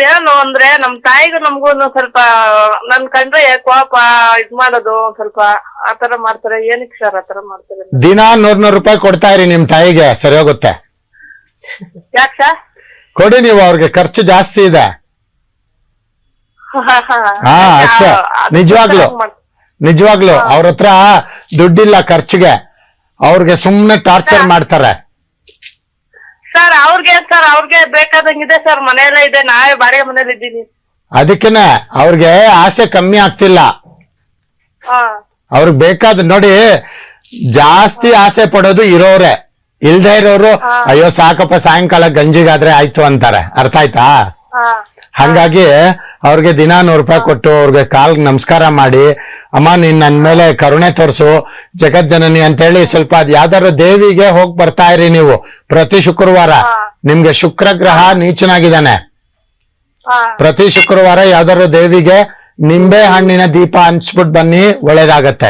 ಅದೇನು ಅಂದ್ರೆ ನಮ್ ತಾಯಿಗೂ ನಮ್ಗೂ ಸ್ವಲ್ಪ ನನ್ ಕಂಡ್ರೆ ಕೋಪ ಇದ್ ಮಾಡೋದು ಒಂದ್ ಸ್ವಲ್ಪ ಆತರ ಮಾಡ್ತಾರೆ. ಏನಕ್ಕೆ ಸರ್ ಆತರ ಮಾಡ್ತಾರೆ? ದಿನ ನೂರ್ ನೂರ್ ರೂಪಾಯಿ ಕೊಡ್ತಾ ಇರಿ ನಿಮ್ ತಾಯಿಗೆ ಸರಿ ಹೋಗುತ್ತೆ ಯಾಕ ಸರ್? ಕೊಡಿ ನೀವು ಅವ್ರಿಗೆ ಖರ್ಚು ಜಾಸ್ತಿ ಇದೆ. ಹಾ, ಅಷ್ಟೇ. ನಿಜವಾಗ್ಲು. ನಿಜವಾಗ್ಲು. ಅವ್ರ ಹತ್ರ ದುಡ್ಡಿಲ್ಲ ಖರ್ಚಿಗೆ. ಅವ್ರಿಗೆ ಸುಮ್ನೆ ಟಾರ್ಚರ್ ಮಾಡ್ತಾರೆ. ಅವ್ರಿಗೆ ಬೇಕಾದಂಗಿದೆ ಸರ್ ಮನೆಯಲ್ಲ ಇದೆ ನಾವೇ ಬಾಡಿಗೆ ಮನೇಲಿ ಇದ್ದೀನಿ ಅದಕ್ಕೇನೆ ಅವ್ರಿಗೆ ಆಸೆ ಕಮ್ಮಿ ಆಗ್ತಿಲ್ಲ. ಹಾ. ಅವ್ರಿಗೆ ಬೇಕಾದ ನೋಡಿ ಜಾಸ್ತಿ ಆಸೆ ಪಡೋದು ಇರೋರೆ. ಇಲ್ದೇ ಇರೋರು ಅಯ್ಯೋ ಸಾಕಪ್ಪ ಸಾಯಂಕಾಲ ಗಂಜಿಗಾದ್ರೆ ಆಯ್ತು ಅಂತಾರೆ. ಅರ್ಥ ಆಯ್ತಾ? ಹಾ. ಹಂಗಾಗಿ ಅವ್ರಿಗೆ ದಿನ ನೂರು ರೂಪಾಯಿ ಕೊಟ್ಟು ಅವ್ರಿಗೆ ಕಾಲ್ ನಮಸ್ಕಾರ ಮಾಡಿ ಅಮ್ಮ ನೀನ್ ನನ್ ಮೇಲೆ ಕರುಣೆ ತೋರ್ಸು ಜಗಜ್ಜನನಿ ಅಂತ ಹೇಳಿ ಸ್ವಲ್ಪ ಅದ್ ಯಾವ್ದಾದ್ರು ದೇವಿಗೆ ಹೋಗಿ ಬರ್ತಾ ಇರಿ ನೀವು ಪ್ರತಿ ಶುಕ್ರವಾರ. ನಿಮ್ಗೆ ಶುಕ್ರ ಗ್ರಹ ನೀಚನಾಗಿದ್ದಾನೆ ಪ್ರತಿ ಶುಕ್ರವಾರ ಯಾವ್ದಾದ್ರು ದೇವಿಗೆ ನಿಂಬೆ ಹಣ್ಣಿನ ದೀಪ ಹಂಚ್ಬಿಟ್ ಬನ್ನಿ ಒಳ್ಳೇದಾಗತ್ತೆ.